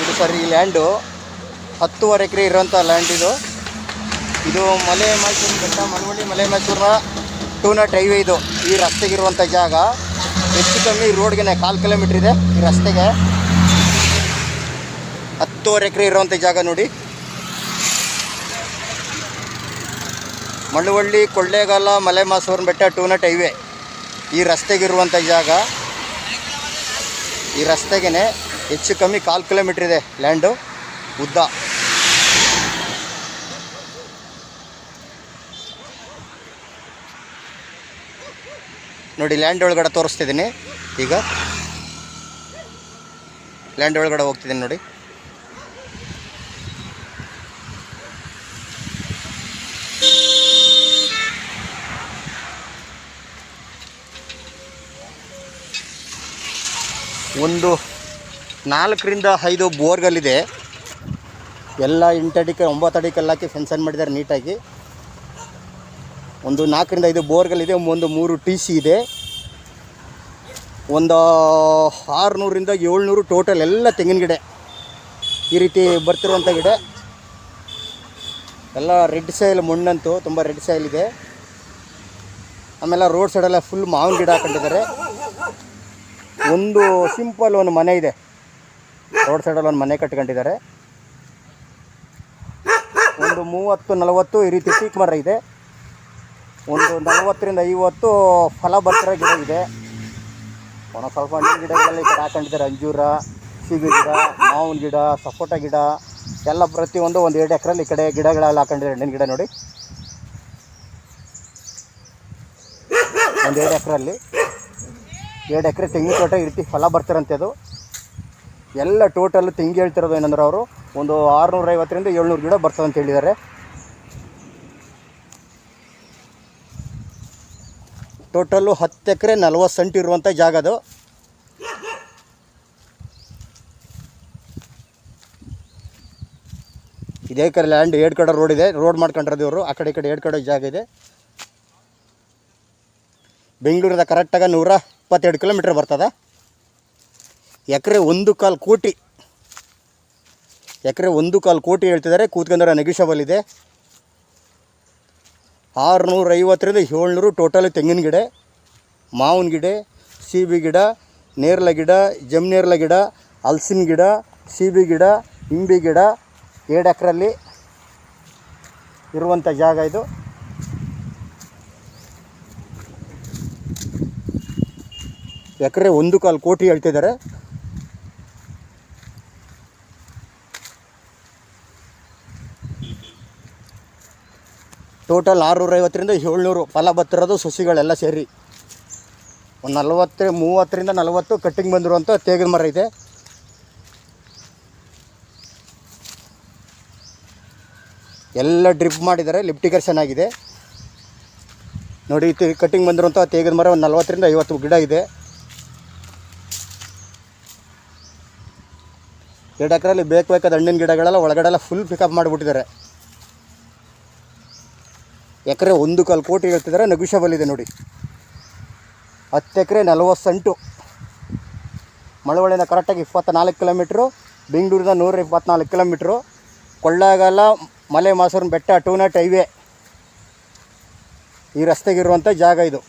ಇದು ಸರ್ ಈ ಲ್ಯಾಂಡು. ಹತ್ತುವರೆ ಎಕರೆ ಇರೋಂಥ ಲ್ಯಾಂಡ್ ಇದು. ಇದು ಮಲೆ ಮೈಸೂರು ಬೆಟ್ಟ, ಮನವಳ್ಳಿ ಮಲೆ ಮೈಸೂರಿನ ಟೂ ನಾಟ್ ಹೈವೇ ಇದು. ಈ ರಸ್ತೆಗಿರುವಂಥ ಜಾಗ. ಹೆಚ್ಚು ಕಮ್ಮಿ ರೋಡ್ಗೆ ಕಾಲು ಕಿಲೋಮೀಟ್ರ್ ಇದೆ ಈ ರಸ್ತೆಗೆ. ಹತ್ತುವರೆ ಎಕರೆ ಇರುವಂಥ ಜಾಗ ನೋಡಿ. ಮಳವಳ್ಳಿ, ಕೊಳ್ಳೇಗಾಲ ಮಲೆ ಮಾಸೂರಿನ ಬೆಟ್ಟ ಟೂ ನಾಟ್ ಹೈವೇ ಈ ರಸ್ತೆಗಿರುವಂಥ ಜಾಗ. ಈ ರಸ್ತೆಗೆ ಹೆಚ್ಚು ಕಮ್ಮಿ ಕಾಲು ಕಿಲೋಮೀಟ್ರ್ ಇದೆ ಲ್ಯಾಂಡು. ಉದ್ದ. ನೋಡಿ, ಲ್ಯಾಂಡ್ ಒಳಗಡೆ ತೋರಿಸ್ತಿದ್ದೀನಿ. ಈಗ ಲ್ಯಾಂಡ್ ಒಳಗಡೆ ಹೋಗ್ತಿದ್ದೀನಿ ನೋಡಿ. ಒಂದು ನಾಲ್ಕರಿಂದ ಐದು ಬೋರ್ಗಲ್ಲಿದೆ ಎಲ್ಲ ಎಂಟಡಿಕೆ ಒಂಬತ್ತು ಅಡಿ ಹಾಕಿ ಫೆನ್ಸನ್ ಮಾಡಿದ್ದಾರೆ ನೀಟಾಗಿ. ಒಂದು ನಾಲ್ಕರಿಂದ ಐದು ಬೋರ್ಗಲ್ಲಿದೆ ಒಂದು ಮೂರು ಟಿ ಸಿ ಇದೆ. ಒಂದು ಆರುನೂರಿಂದ ಏಳ್ನೂರು ಟೋಟಲ್ ಎಲ್ಲ ತೆಂಗಿನ ಗಿಡ. ಈ ರೀತಿ ಬರ್ತಿರುವಂಥ ಗಿಡ. ಎಲ್ಲ ರೆಡ್ ಸೈಲ್ ಮಣ್ಣಂತೂ ತುಂಬ ರೆಡ್ ಸೈಲ್ ಇದೆ. ಆಮೇಲೆ ರೋಡ್ ಸೈಡೆಲ್ಲ ಫುಲ್ ಮಾವಿನ ಗಿಡ ಹಾಕೊಂಡಿದ್ದಾರೆ. ಒಂದು ಸಿಂಪಲ್ ಒಂದು ಮನೆ ಇದೆ. ರೋಡ್ ಸೈಡಲ್ಲಿ ಒಂದು ಮನೆ ಕಟ್ಕೊಂಡಿದ್ದಾರೆ. ಒಂದು ಮೂವತ್ತು, ನಲವತ್ತು ಈ ರೀತಿ ಪೀಕ್ ಮರ ಇದೆ. ಒಂದು ನಲವತ್ತರಿಂದ ಐವತ್ತು ಫಲ ಬರ್ತಿರೋ ಗಿಡ ಇದೆ. ಒಂದು ಸ್ವಲ್ಪ ಹಣ್ಣಿನ ಗಿಡಗಳೆಲ್ಲ ಈ ಕಡೆ ಹಾಕೊಂಡಿದ್ದಾರೆ. ಅಂಜೂರ, ಸೀಬೆ ಗಿಡ, ಮಾವಿನ ಗಿಡ, ಸಪೋಟ ಗಿಡ, ಎಲ್ಲ ಪ್ರತಿಯೊಂದು ಒಂದು ಎರಡು ಎಕರೆಲ್ಲಿ ಈ ಕಡೆ ಗಿಡಗಳೆಲ್ಲ ಹಾಕೊಂಡಿದ್ದಾರೆ. ಹಣ್ಣಿನ ಗಿಡ ನೋಡಿ. ಒಂದು ಎರಡು ಎಕರೆಲ್ಲಿ ಎರಡು ಎಕರೆ ತೆಂಗಿನ ತೋಟ ಈ ರೀತಿ ಫಲ ಬರ್ತಿರಂತೆ ಅದು ಎಲ್ಲ ಟೋಟಲ್ ತೆಂಗಿ ಹೇಳ್ತಿರೋದು ಏನಂದ್ರೆ ಅವರು ಒಂದು ಆರುನೂರೈವತ್ತರಿಂದ ಏಳ್ನೂರು ಗಿಡ ಬರ್ತದೆ ಅಂತ ಹೇಳಿದ್ದಾರೆ. ಟೋಟಲ್ಲು ಹತ್ತು ಎಕರೆ ನಲ್ವತ್ತು ಸೆಂಟ್ ಇರುವಂಥ ಜಾಗ ಅದು. ಇದೇ ಕಡೆ ಲ್ಯಾಂಡ್ ಎರಡು ಕಡೆ ರೋಡ್ ಇದೆ. ರೋಡ್ ಮಾಡ್ಕೊಂಡಿರೋದು ಇವರು. ಆ ಕಡೆ ಈ ಕಡೆ ಎರಡು ಕಡೆ ಜಾಗ ಇದೆ. ಬೆಂಗಳೂರಿಂದ ಕರೆಕ್ಟಾಗಿ ನೂರ ಇಪ್ಪತ್ತೆರಡು ಕಿಲೋಮೀಟ್ರ್ ಬರ್ತದೆ. ಎಕರೆ ಒಂದು ಕಾಲು ಕೋಟಿ. ಎಕರೆ ಒಂದು ಕಾಲು ಕೋಟಿ ಹೇಳ್ತಿದ್ದಾರೆ. ಕೂತ್ಕೊಂಡ್ರೆ ನೆಗಿಷಬಲ್ ಇದೆ. ಆರುನೂರ ಐವತ್ತರಿಂದ ಏಳ್ನೂರು ಟೋಟಲಿ ತೆಂಗಿನ ಗಿಡ, ಮಾವಿನ ಗಿಡ, ಸೀಬೆ ಗಿಡ, ನೇರಳೆ ಗಿಡ, ಜಮ್ನೇರಳೆ ಗಿಡ, ಹಲ್ಸಿನ ಗಿಡ, ಸೀಬೆ ಗಿಡ, ಇಂಬಿ ಗಿಡ ಎರಡು ಎಕರಲ್ಲಿ ಇರುವಂಥ ಜಾಗ ಇದು. ಎಕರೆ ಒಂದು ಕಾಲು ಕೋಟಿ ಹೇಳ್ತಿದ್ದಾರೆ. ಟೋಟಲ್ ಆರುನೂರ ಐವತ್ತರಿಂದ ಏಳ್ನೂರು ಫಲ ಬತ್ತಿರೋದು ಸಸಿಗಳೆಲ್ಲ ಸೇರಿ. ಒಂದು ನಲ್ವತ್ತು, ಮೂವತ್ತರಿಂದ ನಲವತ್ತು ಕಟ್ಟಿಂಗ್ ಬಂದಿರುವಂಥ ತೇಗಿನ ಮರ ಇದೆ. ಎಲ್ಲ ಡ್ರಿಪ್ ಮಾಡಿದ್ದಾರೆ ಲಿಫ್ಟಿಗೇಷನ್ ಆಗಿದೆ ನೋಡಿ ಕಟ್ಟಿಂಗ್ ಬಂದಿರುವಂಥ ತೇಗಿನ ಮರ ಒಂದು ನಲ್ವತ್ತರಿಂದ ಐವತ್ತು ಗಿಡ ಇದೆ. ಎರಡು ಎಕರೆಯಲ್ಲಿ ಬೇಕು ಬೇಕಾದ ಹಣ್ಣಿನ ಗಿಡಗಳೆಲ್ಲ ಒಳಗಡೆಲ್ಲ ಫುಲ್ ಪಿಕಪ್ ಮಾಡಿಬಿಟ್ಟಿದ್ದಾರೆ. ಎಕರೆ ಒಂದು ಕಾಲು ಕೋಟಿ ಹೇಳ್ತಿದ್ದಾರೆ ಇದೆ ನೋಡಿ. ಹತ್ತು ಎಕರೆ ನಲವತ್ತೆಂಟು. ಸೆಂಟು ಮಳವಳ್ಳಿಯಿಂದ ಕರೆಕ್ಟಾಗಿ ಇಪ್ಪತ್ತ ನಾಲ್ಕು ಕಿಲೋಮೀಟ್ರು, ಬೆಂಗಳೂರಿಂದ ನೂರ ಇಪ್ಪತ್ನಾಲ್ಕು ಕಿಲೋಮೀಟ್ರು. ಕೊಳ್ಳಾಗಲ್ಲ ಮಲೆ ಮಾಸೂರಿನ ಬೆಟ್ಟ ಟೂ ನಾಟ್ ಹೈವೇ. ಈ ರಸ್ತೆಗಿರುವಂಥ ಜಾಗ ಇದು.